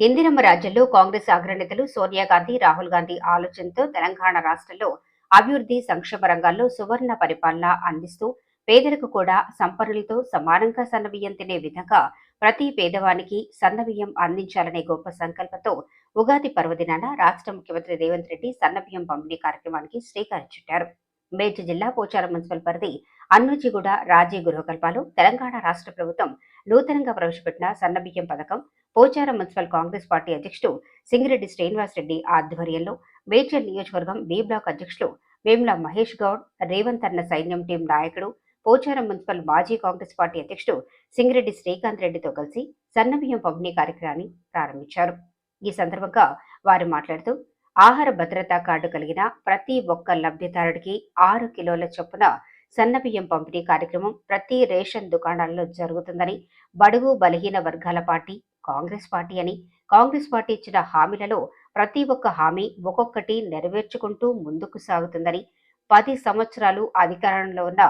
ఇందిరమ్మ రాజ్యంలో కాంగ్రెస్ అగ్రనేతలు సోనియా గాంధీ రాహుల్ గాంధీ ఆలోచనతో తెలంగాణ రాష్ట్రంలో అభివృద్ధి సంక్షేమ రంగాల్లో సువర్ణ పరిపాలన అందిస్తూ పేదలకు కూడా సంపన్నులతో సమానంగా సన్నబియ్యం తినే విధంగా ప్రతి పేదవానికి సన్నబియ్యం అందించాలనే గొప్ప సంకల్పంతో ఉగాది పర్వదినాన రాష్ట్ర ముఖ్యమంత్రి రేవంత్ రెడ్డి సన్నబియ్యం పంపిణీ కార్యక్రమానికి శ్రీకారం చుట్టారు. మేడ్చి జిల్లా పోచారం మున్సిపల్ పరిధి అన్నూజిగూడ రాజీ గృహకల్పాలు తెలంగాణ రాష్ట్ర ప్రభుత్వం నూతనంగా ప్రవేశపెట్టిన సన్నబియ్యం పథకం పోచారం మున్సిపల్ కాంగ్రెస్ పార్టీ అధ్యక్షుడు సింగిరెడ్డి శ్రీనివాసరెడ్డి ఆధ్వర్యంలో మేడ్చల్ నియోజకవర్గం బి బ్లాక్ అధ్యక్షులు వేముల మహేష్ గౌడ్ రేవంత్ అన్న సైన్యం టీం నాయకుడు పోచారం మున్సిపల్ మాజీ కాంగ్రెస్ పార్టీ అధ్యక్షుడు సింగిరెడ్డి శ్రీకాంత్ రెడ్డితో కలిసి సన్నబియ్యం పంపిణీ కార్యక్రమాన్ని ప్రారంభించారు. ఈ సందర్భంగా వారు మాట్లాడుతూ ఆహార భద్రతా కార్డు కలిగిన ప్రతి ఒక్క లబ్ధిదారుడికి ఆరు కిలోల చొప్పున సన్నబియ్యం పంపిణీ కార్యక్రమం ప్రతి రేషన్ దుకాణాల్లో జరుగుతుందని బడుగు బలహీన వర్గాల పార్టీ కాంగ్రెస్ పార్టీ అని. కాంగ్రెస్ పార్టీ ఇచ్చిన హామీలలో ప్రతి ఒక్క హామీ ఒక్కొక్కటి నెరవేర్చుకుంటూ ముందుకు సాగుతుందని. పది సంవత్సరాలు అధికారంలో ఉన్న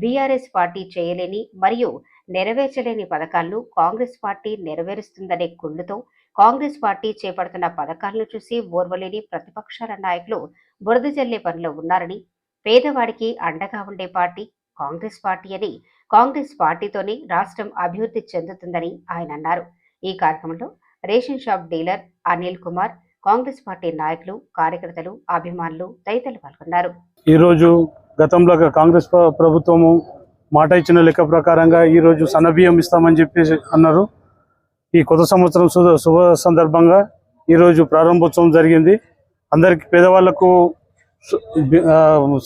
బీఆర్ఎస్ పార్టీ చేయలేని మరియు నెరవేర్చలేని పథకాలను కాంగ్రెస్ పార్టీ నెరవేరుస్తుందనే కుళ్ళుతో కాంగ్రెస్ పార్టీ చేపడుతున్న పథకాలను చూసి ఓర్వలేని ప్రతిపక్షాల నాయకులు బురద జల్లే పనిలో ఉన్నారని. పేదవాడికి అండగా ఉండే పార్టీ కాంగ్రెస్ పార్టీ అని. కాంగ్రెస్ పార్టీతోనే రాష్ట్రం అభివృద్ధి చెందుతుందని ఆయన అన్నారు. ఈ కార్యక్రమంలో ration shop dealer Anil Kumar Congress party నాయకులు కార్యకర్తలు అభిమానులు తదితరులు పాల్గొన్నారు. ఈరోజు గతంలో కాంగ్రెస్ ప్రభుత్వము మాట ఇచ్చిన లెక్క ప్రకారంగా ఈరోజు సన్నబియ్యం ఇస్తామని చెప్పేసి అన్నారు. ఈ కొత్త సంవత్సరం శుభ శుభ సందర్భంగా ఈరోజు ప్రారంభోత్సవం జరిగింది. అందరికి పేదవాళ్ళకు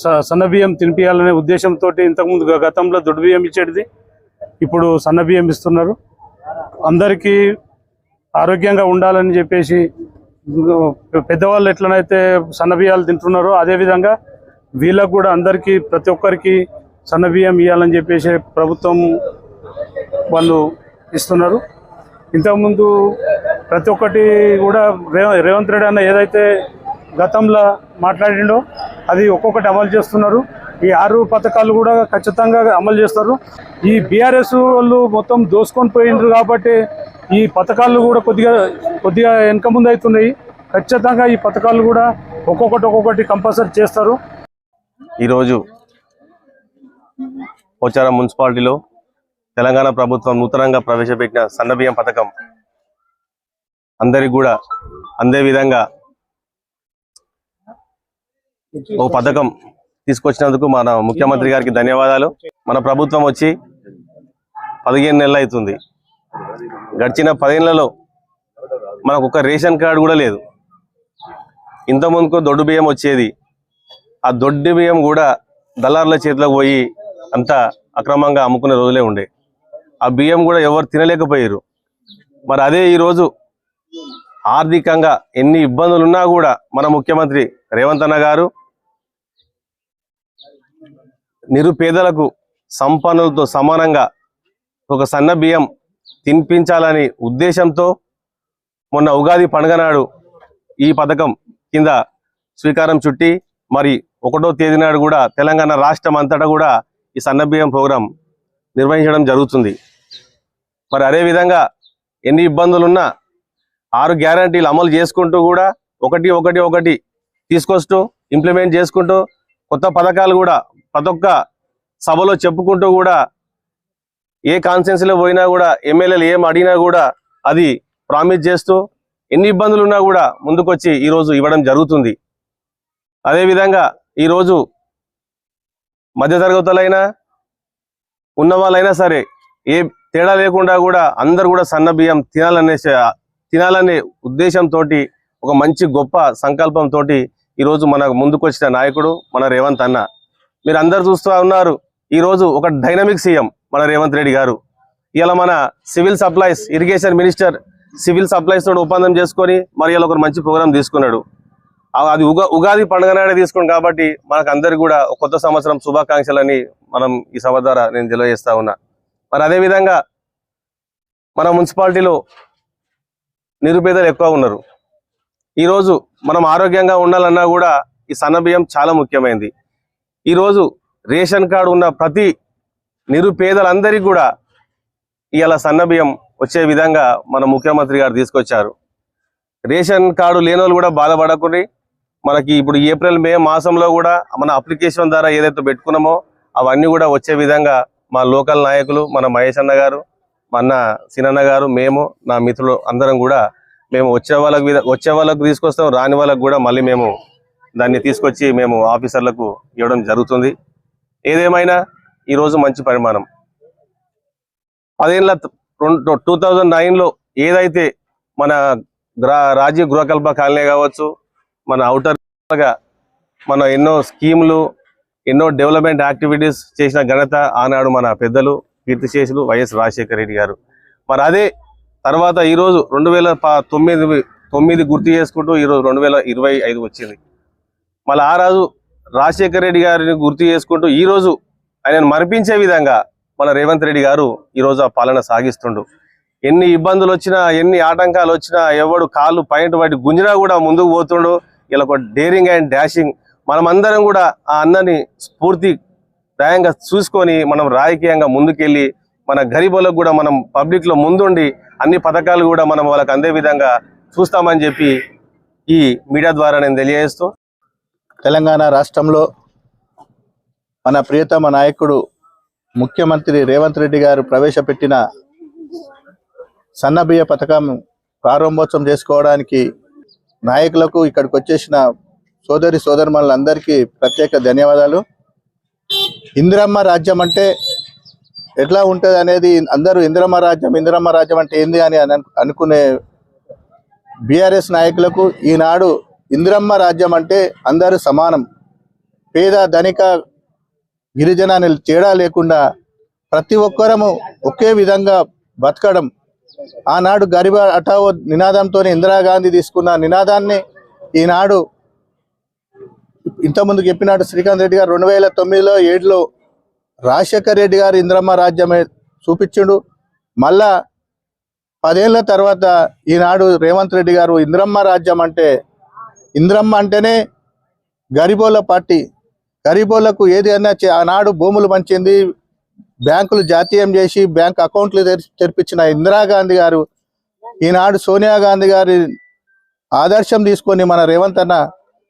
స- సన్నబియ్యం తినిపించాలనే ఉద్దేశంతో ఇంతకుముందు గతంలో దొడ్డు బియ్యం ఇచ్చేది ఇప్పుడు సన్నబియ్యం ఇస్తున్నారు. అందరికీ ఆరోగ్యంగా ఉండాలని చెప్పేసి పెద్దవాళ్ళు ఎట్లనైతే సన్నబియ్యాలు తింటున్నారో అదేవిధంగా వీళ్ళకు కూడా అందరికీ ప్రతి ఒక్కరికి సన్నబియ్యం ఇవ్వాలని చెప్పేసి ప్రభుత్వం వాళ్ళు ఇస్తున్నారు. ఇంతకుముందు ప్రతి ఒక్కటి కూడా రేవంత్ రెడ్డి అన్న ఏదైతే గతంలో మాట్లాడిండో అది ఒక్కొక్కటి అమలు చేస్తున్నారు. ఈ ఆరు పథకాలు కూడా ఖచ్చితంగా అమలు చేస్తారు. ఈ బీఆర్ఎస్ వాళ్ళు మొత్తం దోసుకొని పోయిండ్రు కాబట్టి ఈ పథకాలు కూడా కొద్దిగా కొద్దిగా వెనక ముందు అవుతున్నాయి. ఖచ్చితంగా ఈ పథకాలు కూడా ఒక్కొక్కటి ఒక్కొక్కటి కంపల్సరీ చేస్తారు. ఈరోజు పోచారం మున్సిపాలిటీలో తెలంగాణ ప్రభుత్వం నూతనంగా ప్రవేశపెట్టిన సన్నబియ్యం పథకం అందరికి కూడా అందే విధంగా ఓ పథకం తీసుకొచ్చినందుకు మన ముఖ్యమంత్రి గారికి ధన్యవాదాలు. మన ప్రభుత్వం వచ్చి పదిహేను నెలలు అవుతుంది. గడిచిన పదిహేనులలో మనకు ఒక రేషన్ కార్డు కూడా లేదు. ఇంతకుముందుకు దొడ్డు బియ్యం వచ్చేది. ఆ దొడ్డు బియ్యం కూడా దళారుల చేతిలోకి పోయి అంతా అక్రమంగా అమ్ముకునే రోజులే ఉండే. ఆ బియ్యం కూడా ఎవరు తినలేకపోయారు. మరి అదే ఈరోజు ఆర్థికంగా ఎన్ని ఇబ్బందులు ఉన్నా కూడా మన ముఖ్యమంత్రి రేవంత్ అన్న గారు నిరుపేదలకు సంపన్నులతో సమానంగా ఒక సన్న బియ్యం తినిపించాలని ఉద్దేశంతో మొన్న ఉగాది పండుగ నాడు ఈ పథకం కింద స్వీకారం చుట్టి మరి ఒకటో తేదీ నాడు కూడా తెలంగాణ రాష్ట్రం అంతటా కూడా ఈ సన్నబియ్యం ప్రోగ్రాం నిర్వహించడం జరుగుతుంది. మరి అదేవిధంగా ఎన్ని ఇబ్బందులున్నా ఆరు గ్యారంటీలు అమలు చేసుకుంటూ కూడా ఒకటి ఒకటి ఒకటి తీసుకొస్తూ ఇంప్లిమెంట్ చేసుకుంటూ కొత్త పథకాలు కూడా ప్రతి ఒక్క సభలో చెప్పుకుంటూ కూడా ఏ కాన్సెన్స్లో పోయినా కూడా ఎమ్మెల్యేలు ఏం అడిగినా కూడా అది ప్రామిస్ చేస్తూ ఎన్ని ఇబ్బందులు ఉన్నా కూడా ముందుకొచ్చి ఈరోజు ఇవ్వడం జరుగుతుంది. అదేవిధంగా ఈరోజు మధ్యతరగతులైనా ఉన్న వాళ్ళైనా సరే ఏ తేడా లేకుండా కూడా అందరు కూడా సన్న బియ్యం తినాలనే తినాలనే ఉద్దేశంతో ఒక మంచి గొప్ప సంకల్పంతో ఈరోజు మన ముందుకొచ్చిన నాయకుడు మన రేవంత్ అన్న. మీరు అందరు చూస్తూ ఉన్నారు ఈరోజు ఒక డైనమిక్ సీఎం మన రేవంత్ రెడ్డి గారు. ఇలా మన civil supplies irrigation minister civil supplies తోటి ఒప్పందం చేసుకొని మరి ఇలా ఒక మంచి ప్రోగ్రామ్ తీసుకున్నాడు. అది ఉగా ఉగాది పండుగ నాడే తీసుకుని కాబట్టి మనకు అందరికి కూడా ఒక కొత్త సంవత్సరం శుభాకాంక్షలని మనం ఈ సభ ద్వారా నేను తెలియజేస్తా ఉన్నా. మరి అదే విధంగా మన మున్సిపాలిటీలో నిరుపేదలు ఎక్కువ ఉన్నారు. ఈరోజు మనం ఆరోగ్యంగా ఉండాలన్నా కూడా ఈ సన్నబియ్యం చాలా ముఖ్యమైనది ఈరోజు రేషన్ కార్డు ఉన్న ప్రతి నిరుపేదలందరికీ కూడా ఇవాళ సన్నబియ్యం వచ్చే విధంగా మన ముఖ్యమంత్రి గారు తీసుకొచ్చారు. రేషన్ కార్డు లేని కూడా బాధపడకుండా. మనకి ఇప్పుడు ఏప్రిల్ మే మాసంలో కూడా మన అప్లికేషన్ ద్వారా ఏదైతే పెట్టుకున్నామో అవన్నీ కూడా వచ్చే విధంగా మా లోకల్ నాయకులు మన మహేష్ అన్న గారు మన సినన్న గారు మేము నా మిత్రులు అందరం కూడా మేము వచ్చే వాళ్ళకి వచ్చే వాళ్ళకు తీసుకొస్తాం రాని వాళ్ళకు కూడా మళ్ళీ మేము దాన్ని తీసుకొచ్చి మేము ఆఫీసర్లకు ఇవ్వడం జరుగుతుంది. ఏదేమైనా ఈరోజు మంచి పరిమాణం. పదేళ్ళ రెండు టూ థౌజండ్ నైన్లో ఏదైతే మన గ్రా రాజీవ్ గృహకల్ప కాలనీ కావచ్చు మన అవుటర్గా మన ఎన్నో స్కీములు ఎన్నో డెవలప్మెంట్ యాక్టివిటీస్ చేసిన ఘనత ఆనాడు మన పెద్దలు కీర్తిశేషులు వైఎస్ రాజశేఖర రెడ్డి గారు. మరి అదే తర్వాత ఈరోజు రెండు వేల ప- తొమ్మిది తొమ్మిది గుర్తు చేసుకుంటూ ఈరోజు రెండు వేల ఇరవై ఐదు వచ్చింది. మళ్ళీ ఆ రోజు రాజశేఖర రెడ్డి గారిని గుర్తు చేసుకుంటూ ఈ రోజు ఆయనను మరిపించే విధంగా మన రేవంత్ రెడ్డి గారు ఈరోజు ఆ పాలన సాగిస్తుండు. ఎన్ని ఇబ్బందులు వచ్చినా ఎన్ని ఆటంకాలు వచ్చినా ఎవడు కాళ్ళు పైన వాటి గుంజినా కూడా ముందుకు పోతుండు. ఇలా ఒక డేరింగ్ అండ్ డాషింగ్ మనమందరం కూడా ఆ అన్నని స్ఫూర్తి దయంగా చూసుకొని మనం రాజకీయంగా ముందుకెళ్ళి మన గరీబులకు కూడా మనం పబ్లిక్లో ముందుండి అన్ని పథకాలు కూడా మనం వాళ్ళకి అందే విధంగా చూస్తామని చెప్పి ఈ మీడియా ద్వారా నేను తెలియజేస్తూ తెలంగాణ రాష్ట్రంలో మన ప్రియతమ నాయకుడు ముఖ్యమంత్రి రేవంత్ రెడ్డి గారు ప్రవేశపెట్టిన సన్నబియ్య పథకం ప్రారంభోత్సవం చేసుకోవడానికి నాయకులకు ఇక్కడికి వచ్చేసిన సోదరి సోదరుమణులందరికీ ప్రత్యేక ధన్యవాదాలు. ఇందిరమ్మ రాజ్యం అంటే ఎట్లా ఉంటుంది అనేది అందరూ ఇందిరమ్మ రాజ్యం ఇందిరమ్మ రాజ్యం అంటే ఏంది అని అనుకునే బీఆర్ఎస్ నాయకులకు ఈనాడు ఇందిరమ్మ రాజ్యం అంటే అందరూ సమానం. పేద ధనిక గిరిజన అనే తేడా లేకుండా ప్రతి ఒక్కరము ఒకే విధంగా బతకడం. ఆనాడు గరిబ అటావో నినాదంతో ఇందిరాగాంధీ తీసుకున్న నినాదాన్ని ఈనాడు ఇంతకుముందు చెప్పినట్టు శ్రీకాంత్ రెడ్డి గారు రెండు వేల తొమ్మిదిలో ఏడులో రాజశేఖర్ రెడ్డి గారు ఇంద్రమ్మ రాజ్యమే చూపించిండు. మళ్ళా పదేళ్ళ తర్వాత ఈనాడు రేవంత్ రెడ్డి గారు ఇంద్రమ్మ రాజ్యం అంటే ఇంద్రమ్మ అంటేనే గరిబోళ్ళ పార్టీ. గరిబోళ్ళకు ఏది అన్నా చే- ఆనాడు భూములు పంచింది బ్యాంకులు జాతీయం చేసి బ్యాంక్ అకౌంట్లు తెరిపించిన ఇందిరాగాంధీ గారు ఈనాడు సోనియా గాంధీ గారి ఆదర్శం తీసుకొని మన రేవంత్ అన్న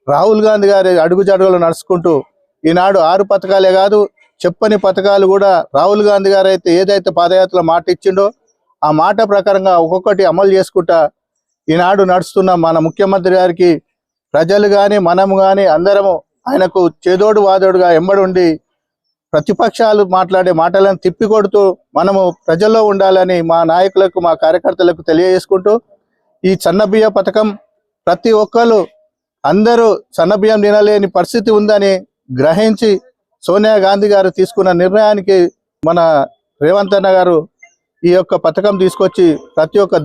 రాహుల్ గాంధీ గారి అడుగుజాడుగులు నడుచుకుంటూ ఈనాడు ఆరు పథకాలే కాదు చెప్పని పథకాలు కూడా రాహుల్ గాంధీ గారు అయితే ఏదైతే పాదయాత్రలో మాట ఇచ్చిండో ఆ మాట ప్రకారంగా ఒక్కొక్కటి అమలు చేసుకుంటా ఈనాడు నడుస్తున్న మన ముఖ్యమంత్రి గారికి ప్రజలు కానీ మనము కానీ అందరము ఆయనకు చేదోడు వాదోడుగా ఎంబడుండి ప్రతిపక్షాలు మాట్లాడే మాటలను తిప్పికొడుతూ మనము ప్రజల్లో ఉండాలని మా నాయకులకు మా కార్యకర్తలకు తెలియజేసుకుంటూ ఈ సన్నబియ్య పథకం ప్రతి ఒక్కరు అందరూ సన్నబియ్యం తినలేని పరిస్థితి ఉందని గ్రహించి సోనియా గాంధీ గారు తీసుకున్న నిర్ణయానికి మన రేవంత్ అన్న గారు ఈ యొక్క పథకం తీసుకొచ్చి ప్రతి ఒక్క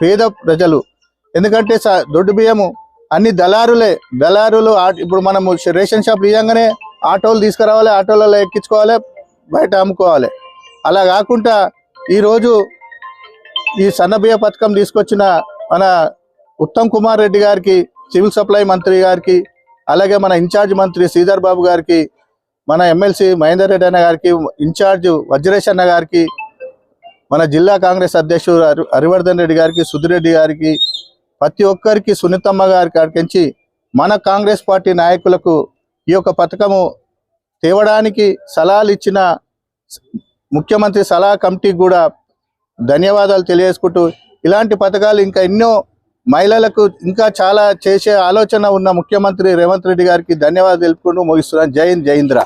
పేద ప్రజలు ఎందుకంటే స- దొడ్డు బియ్యము అన్ని దళారులే దళారులు ఇప్పుడు మనము రేషన్ షాప్ ఇవ్వగానే ఆటోలు తీసుకురావాలి ఆటోలలో ఎక్కించుకోవాలి బయట అమ్ముకోవాలి. అలా కాకుండా ఈరోజు ఈ సన్నబియ్య పథకం తీసుకొచ్చిన మన ఉత్తమ్ కుమార్ రెడ్డి గారికి సివిల్ సప్లై మంత్రి గారికి అలాగే మన ఇన్ఛార్జ్ మంత్రి శ్రీధర్ బాబు గారికి మన ఎమ్మెల్సీ మహేందర్ రెడ్డి అన్న గారికి ఇన్ఛార్జ్ వజ్రేష్ అన్న గారికి మన జిల్లా కాంగ్రెస్ అధ్యక్షుడు హరివర్ధన్ రెడ్డి గారికి సుధిరెడ్డి గారికి ప్రతి ఒక్కరికి సునీతమ్మ గారి కాడికించి మన కాంగ్రెస్ పార్టీ నాయకులకు ఈ యొక్క పథకము తేవడానికి సలహాలు ఇచ్చిన ముఖ్యమంత్రి సలహా కమిటీకి కూడా ధన్యవాదాలు తెలియజేసుకుంటూ ఇలాంటి పథకాలు ఇంకా ఎన్నో మహిళలకు ఇంకా చాలా చేసే ఆలోచన ఉన్న ముఖ్యమంత్రి రేవంత్ రెడ్డి గారికి ధన్యవాదాలు తెలుపుకుంటూ ముగిస్తున్నాను. జైన్ జైంద్ర